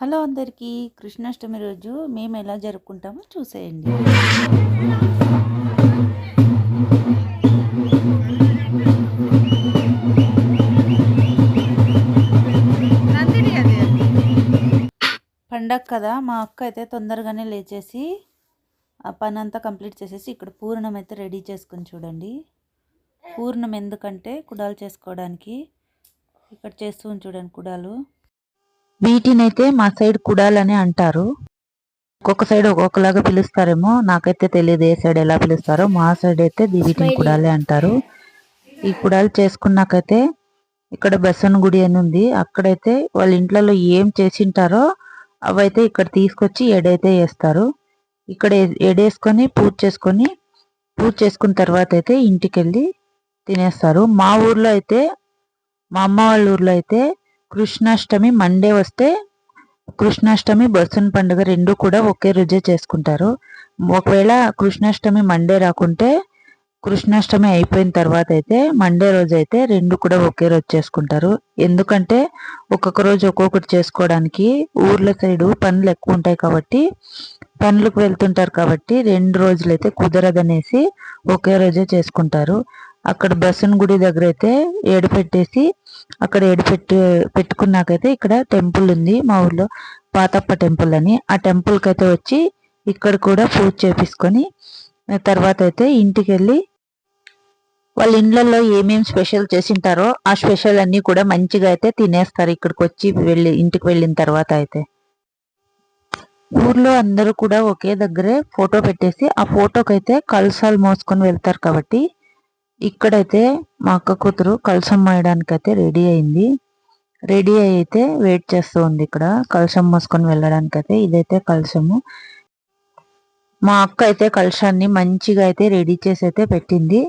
Hello అందరికీ కృష్ణాష్టమి రోజు మేము ఎలా జరుపుకుంటామో చూసేయండి. పండగ కదా మా అక్క అయితే తొందరగానే లేచేసి ఆ పని అంతా కంప్లీట్ చేసేసి ఇక్కడ పూర్ణం అయితే రెడీ చేసుకొని చూడండి. పూర్ణం ఎందుకంటే కుడాలు చేసుకోవడానికి ఇక్కడ చేస్తూ చూడండి కుడాలు. వీటినైతే మా సైడ్ కుడాలని అంటారు. ఒక్కొక్క సైడ్ ఒక్కొక్కలాగా పిలుస్తారేమో నాకైతే తెలియదు ఏ సైడ్ ఎలా పిలుస్తారో మా సైడ్ అయితే వీటిని కుడాలే అంటారు. ఈ కుడాలు చేసుకున్నాకైతే ఇక్కడ బసన్ గుడి అని ఉంది. అక్కడైతే వాళ్ళ ఇంట్లలో ఏం చేసింటారో అవైతే ఇక్కడ తీసుకొచ్చి ఎడైతే వేస్తారు. ఇక్కడ ఎడేసుకొని పూజ చేసుకొని పూజ చేసుకున్న తర్వాత అయితే ఇంటికి వెళ్ళి తినేస్తారు. మా ఊర్లో అయితే మా అమ్మ వాళ్ళ ఊర్లో అయితే కృష్ణాష్టమి మండే వస్తే కృష్ణాష్టమి బస్సున్ పండుగ రెండు కూడా ఒకే రోజే చేసుకుంటారు. ఒకవేళ కృష్ణాష్టమి మండే రాకుంటే కృష్ణాష్టమి అయిపోయిన తర్వాత అయితే మండే రోజు అయితే రెండు కూడా ఒకే రోజు చేసుకుంటారు. ఎందుకంటే ఒక్కొక్క రోజు ఒక్కొక్కటి చేసుకోవడానికి ఊర్ల సైడు పనులు ఎక్కువ ఉంటాయి కాబట్టి పనులకు వెళ్తుంటారు కాబట్టి రెండు రోజులు అయితే కుదరదనేసి ఒకే రోజే చేసుకుంటారు. అక్కడ బస్సున్ గుడి దగ్గర అయితే ఏడు పెట్టేసి అక్కడ ఏడు పెట్టుకున్నాకైతే ఇక్కడ టెంపుల్ ఉంది మా ఊర్లో. పాతప్ప టెంపుల్ అని. ఆ టెంపుల్కి అయితే వచ్చి ఇక్కడ కూడా పూజ చేపించుకొని తర్వాత అయితే ఇంటికి వెళ్ళి వాళ్ళ ఇండ్లలో ఏమేమి స్పెషల్ చేసింటారో ఆ స్పెషల్ అన్నీ కూడా మంచిగా అయితే తినేస్తారు ఇక్కడికి వచ్చి వెళ్ళి ఇంటికి వెళ్ళిన తర్వాత అయితే. ఊర్లో అందరూ కూడా ఒకే దగ్గరే ఫోటో పెట్టేసి ఆ ఫోటోకి అయితే కలసాలు మోసుకొని వెళ్తారు కాబట్టి ఇక్కడైతే మా అక్క కూతురు కలసం మోయడానికి అయితే రెడీ అయింది. రెడీ అయితే వెయిట్ చేస్తూ ఉంది ఇక్కడ. కలసం మోసుకొని వెళ్ళడానికి అయితే ఇదైతే కలసము మా అక్క అయితే కలశాన్ని మంచిగా అయితే రెడీ చేసి అయితే పెట్టింది.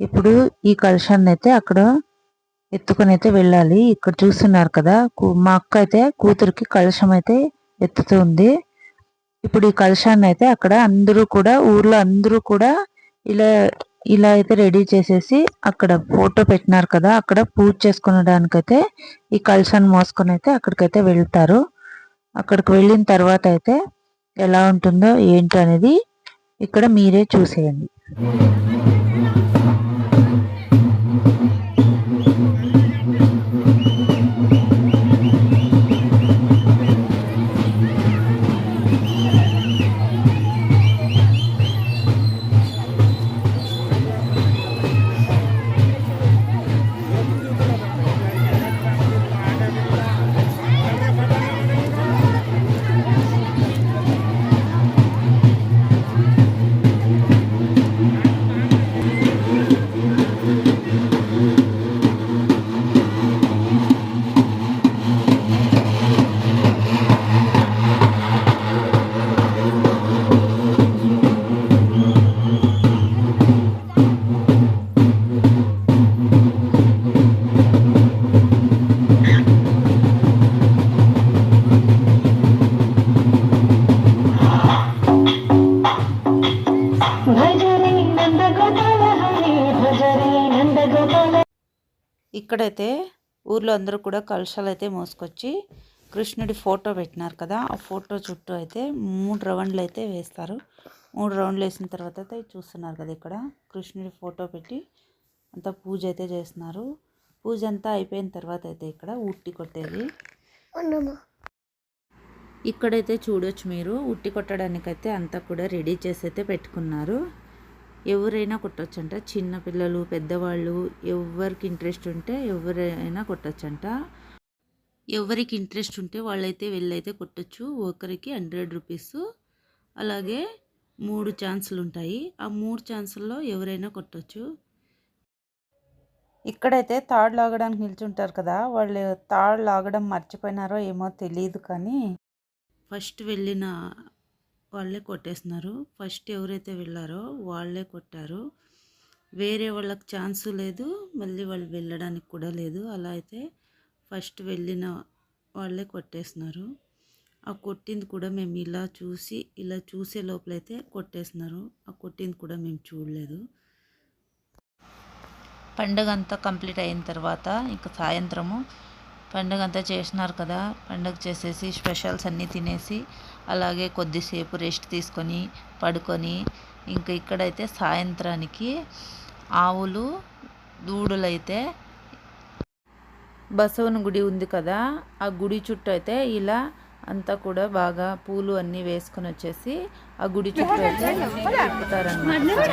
ఇప్పుడు ఈ కలశాన్ని అయితే అక్కడ ఎత్తుకొని అయితే వెళ్ళాలి. ఇక్కడ చూస్తున్నారు కదా మా అక్క అయితే కూతురికి కలశం అయితే ఎత్తుతుంది ఇప్పుడు ఈ కలశాన్ని అయితే అక్కడ అందరూ కూడా ఊర్లో అందరూ కూడా ఇలా ఇలా అయితే రెడీ చేసేసి అక్కడ ఫోటో పెట్టినారు కదా అక్కడ పూజ చేసుకునడానికైతే ఈ కలశాన్ని మోసుకొని అయితే అక్కడికైతే వెళ్తారు. అక్కడికి వెళ్ళిన తర్వాత అయితే ఎలా ఉంటుందో ఏంటో అనేది ఇక్కడ మీరే చూసేయండి. ఇక్కడైతే ఊర్లో అందరూ కూడా కలశాలు అయితే మోసుకొచ్చి కృష్ణుడి ఫోటో పెట్టినారు కదా ఆ ఫోటో చుట్టూ అయితే మూడు రౌండ్లు అయితే వేస్తారు. మూడు రౌండ్లు వేసిన తర్వాత అయితే చూస్తున్నారు కదా ఇక్కడ కృష్ణుడి ఫోటో పెట్టి అంతా పూజ అయితే చేస్తున్నారు. పూజ అంతా అయిపోయిన తర్వాత అయితే ఇక్కడ ఉట్టి కొట్టేది. ఇక్కడైతే చూడొచ్చు మీరు ఉట్టి కొట్టడానికైతే అంతా కూడా రెడీ చేసి అయితే పెట్టుకున్నారు. ఎవరైనా కొట్టొచ్చంట. చిన్న పిల్లలు పెద్దవాళ్ళు ఎవరికి ఇంట్రెస్ట్ ఉంటే ఎవరైనా కొట్టొచ్చంట. ఎవరికి ఇంట్రెస్ట్ ఉంటే వాళ్ళైతే వెళ్ళైతే కొట్టొచ్చు. ఒకరికి హండ్రెడ్ రూపీస్. అలాగే మూడు ఛాన్సులు ఉంటాయి. ఆ మూడు ఛాన్సుల్లో ఎవరైనా కొట్టొచ్చు. ఇక్కడైతే తాడు లాగడానికి నిల్చుంటారు కదా వాళ్ళు తాడు లాగడం మర్చిపోయినారో ఏమో తెలియదు కానీ ఫస్ట్ వెళ్ళిన వాళ్ళే కొట్టేస్తున్నారు. ఫస్ట్ ఎవరైతే వెళ్ళారో వాళ్ళే కొట్టారు. వేరే వాళ్ళకి ఛాన్స్ లేదు. మళ్ళీ వాళ్ళు వెళ్ళడానికి కూడా లేదు. అలా అయితే ఫస్ట్ వెళ్ళిన వాళ్ళే కొట్టేస్తున్నారు. ఆ కొట్టింది కూడా మేము ఇలా చూసి ఇలా చూసే లోపలైతే కొట్టేస్తున్నారు. ఆ కొట్టింది కూడా మేము చూడలేదు. పండుగ అంతా కంప్లీట్ అయిన తర్వాత ఇంకా సాయంత్రము పండుగ అంతా చేసినారు కదా. పండుగ చేసేసి స్పెషల్స్ అన్నీ తినేసి అలాగే కొద్దిసేపు రెస్ట్ తీసుకొని పడుకొని ఇంకా ఇక్కడైతే సాయంత్రానికి ఆవులు దూడలైతే బసవన గుడి ఉంది కదా ఆ గుడి చుట్టూ అయితే ఇలా అంతా కూడా బాగా పూలు అన్నీ వేసుకొని వచ్చేసి ఆ గుడి చుట్టూ అయితే తిప్పుతారన్నమాట.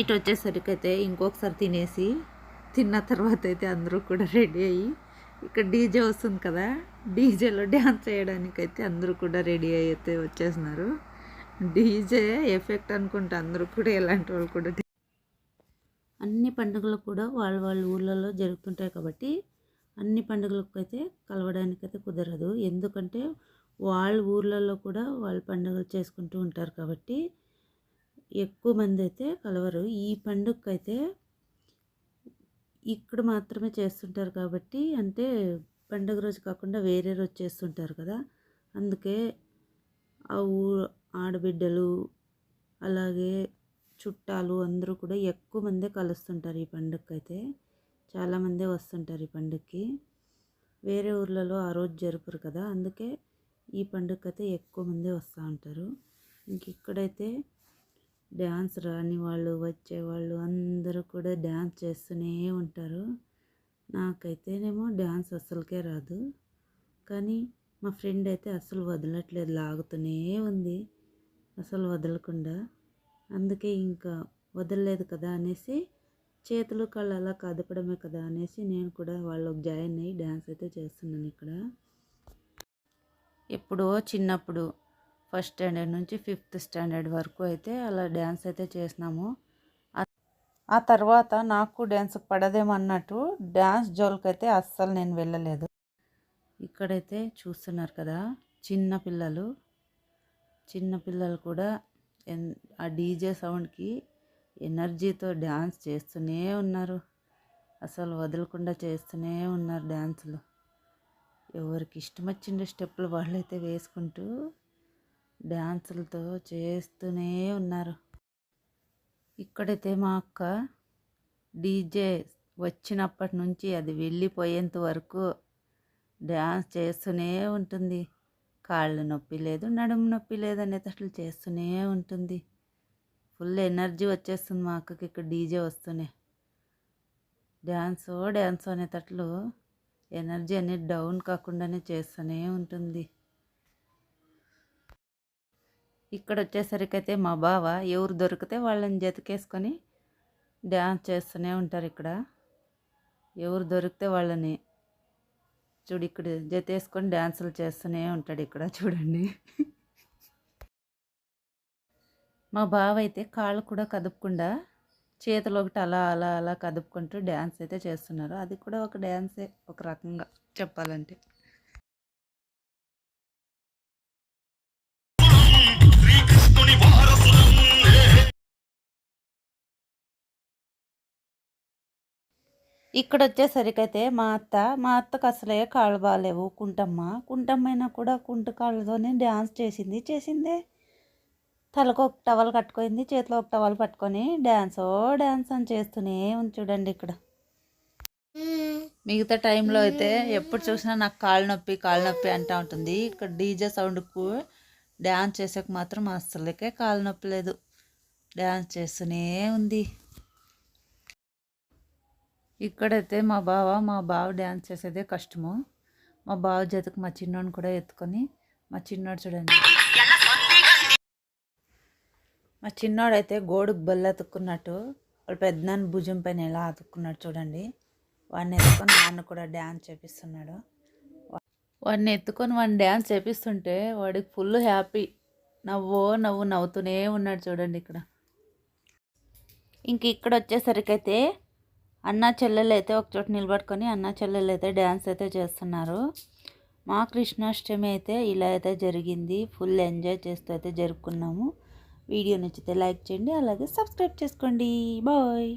నైట్ వచ్చేసరికి అయితే ఇంకొకసారి తినేసి తిన్న తర్వాత అయితే అందరూ కూడా రెడీ అయ్యి ఇక్కడ డీజే వస్తుంది కదా డీజేలో డ్యాన్స్ చేయడానికైతే అందరూ కూడా రెడీ అయితే వచ్చేసినారు. డీజే ఎఫెక్ట్ అనుకుంటే అందరూ కూడా ఎలాంటి వాళ్ళు కూడా అన్ని పండుగలు కూడా వాళ్ళ వాళ్ళ ఊళ్ళలో జరుగుతుంటాయి కాబట్టి అన్ని పండుగలకు అయితే కలవడానికి అయితే కుదరదు. ఎందుకంటే వాళ్ళ ఊర్లలో కూడా వాళ్ళ పండుగలు చేసుకుంటూ ఉంటారు కాబట్టి ఎక్కువ మంది అయితే కలవరు. ఈ పండుగ అయితే ఇక్కడ మాత్రమే చేస్తుంటారు కాబట్టి అంటే పండుగ రోజు కాకుండా వేరే రోజు చేస్తుంటారు కదా. అందుకే ఆ ఊ ఆడబిడ్డలు అలాగే చుట్టాలు అందరూ కూడా ఎక్కువ మందే కలుస్తుంటారు ఈ పండుగకి అయితే చాలామందే వస్తుంటారు ఈ పండుగకి. వేరే ఊర్లలో ఆ రోజు జరుపురు కదా. అందుకే ఈ పండుగకి అయితే ఎక్కువ మందే వస్తూ ఉంటారు. ఇంక ఇక్కడైతే డ్యాన్స్ రాని వాళ్ళు వచ్చేవాళ్ళు అందరూ కూడా డ్యాన్స్ చేస్తూనే ఉంటారు. నాకైతేనేమో డ్యాన్స్ అస్సలకే రాదు. కానీ మా ఫ్రెండ్ అయితే అస్సలు వదలట్లేదు లాగుతూనే ఉంది. అసలు వదలకుండా. అందుకే ఇంకా వదలలేదు కదా అనేసి చేతులు కళ్ళు అలా కదపడమే కదా అనేసి నేను కూడా వాళ్ళకి జాయిన్ అయ్యి డ్యాన్స్ అయితే చేస్తున్నాను ఇక్కడ. ఎప్పుడో చిన్నప్పుడు ఫస్ట్ స్టాండర్డ్ నుంచి ఫిఫ్త్ స్టాండర్డ్ వరకు అయితే అలా డ్యాన్స్ అయితే చేసినాము. ఆ- తర్వాత నాకు డ్యాన్స్ పడదేమో అన్నట్టు డ్యాన్స్ జోలికైతే అస్సలు నేను వెళ్ళలేదు. ఇక్కడైతే చూస్తున్నారు కదా చిన్న పిల్లలు. చిన్న పిల్లలు కూడా ఎన్ ఆ డీజే సౌండ్కి ఎనర్జీతో డ్యాన్స్ చేస్తూనే ఉన్నారు. అసలు వదలకుండా చేస్తూనే ఉన్నారు డ్యాన్సులు. ఎవరికి ఇష్టం వచ్చిన స్టెప్పులు వాళ్ళైతే వేసుకుంటూ డ్యాన్సులతో చేస్తూనే ఉన్నారు. ఇక్కడైతే మా అక్క డీజే వచ్చినప్పటి నుంచి అది వెళ్ళిపోయేంత వరకు డ్యాన్స్ చేస్తూనే ఉంటుంది. కాళ్ళు నొప్పి లేదు నడుము నొప్పి లేదు అనేటట్లు చేస్తూనే ఉంటుంది. ఫుల్ ఎనర్జీ వచ్చేస్తుంది మా అక్కకి ఇక్కడ డీజే వస్తూనే. డ్యాన్స్ డ్యాన్సో అనేటట్లు ఎనర్జీ అనేది డౌన్ కాకుండానే చేస్తూనే ఉంటుంది. ఇక్కడ వచ్చేసరికి అయితే మా బావ ఎవరు దొరికితే వాళ్ళని జతకేసుకొని డ్యాన్స్ చేస్తూనే ఉంటారు ఇక్కడ. ఎవరు దొరికితే వాళ్ళని చూడు ఇక్కడ జతేసుకొని డ్యాన్సులు చేస్తూనే ఉంటాడు ఇక్కడ చూడండి. మా బావ అయితే కాళ్ళు కూడా కదుపకుండా చేతులు ఒకటి అలా అలా అలా కదుపుకుంటూ డ్యాన్స్ అయితే చేస్తున్నారు. అది కూడా ఒక డ్యాన్సే ఒక రకంగా చెప్పాలంటే. ఇక్కడ వచ్చేసరికి అయితే మా అత్త మా అత్తకు అసలే కాళ్ళు బాగాలేవు. కుంటమ్మ కుంటమ్మైనా కూడా కుంటు కాళ్ళతోనే డ్యాన్స్ చేసింది చేసిందే. తలకు ఒక టవల్ కట్టుకుంది చేతిలో ఒక టవల్ పట్టుకొని డ్యాన్స్ ఓ డ్యాన్స్ అని చేస్తూనే ఉంది చూడండి ఇక్కడ. మిగతా టైంలో అయితే ఎప్పుడు చూసినా నాకు కాళ్ళు నొప్పి కాళ్ళు నొప్పి అంటూ ఉంటుంది. ఇక్కడ డీజే సౌండ్కు డ్యాన్స్ చేసాక మాత్రం అస్సలకే కాళ్ళు నొప్పి లేదు. డ్యాన్స్ చేస్తూనే ఉంది. ఇక్కడైతే మా బావ మా బావ డ్యాన్స్ చేసేదే కష్టము. మా బావ జతకు మా చిన్నోడిని కూడా ఎత్తుకొని మా చిన్నోడు చూడండి. మా చిన్నోడైతే గోడుకు బల్ల అతుక్కున్నట్టు వాళ్ళ పెద్దనాన్న భుజం పైన ఎలా అతుక్కున్నాడు చూడండి. వాడిని ఎత్తుకొని నాన్న కూడా డ్యాన్స్ చేపిస్తున్నాడు. వాడిని ఎత్తుకొని వాడిని డ్యాన్స్ చేపిస్తుంటే వాడికి ఫుల్ హ్యాపీ. నవ్వో నవ్వు నవ్వుతూనే ఉన్నాడు చూడండి ఇక్కడ. ఇంక ఇక్కడ వచ్చేసరికి అయితే అన్న చెల్లెలు అయితే ఒక చోట నిలబడుకొని అన్న చెల్లెలు అయితే డ్యాన్స్ అయితే చేస్తున్నారు. మా కృష్ణాష్టమి అయితే ఇలా అయితే జరిగింది. ఫుల్ ఎంజాయ్ చేస్తూ అయితే జరుపుకున్నాము. వీడియో నచ్చితే లైక్ చేయండి అలాగే సబ్స్క్రైబ్ చేసుకోండి. బాయ్.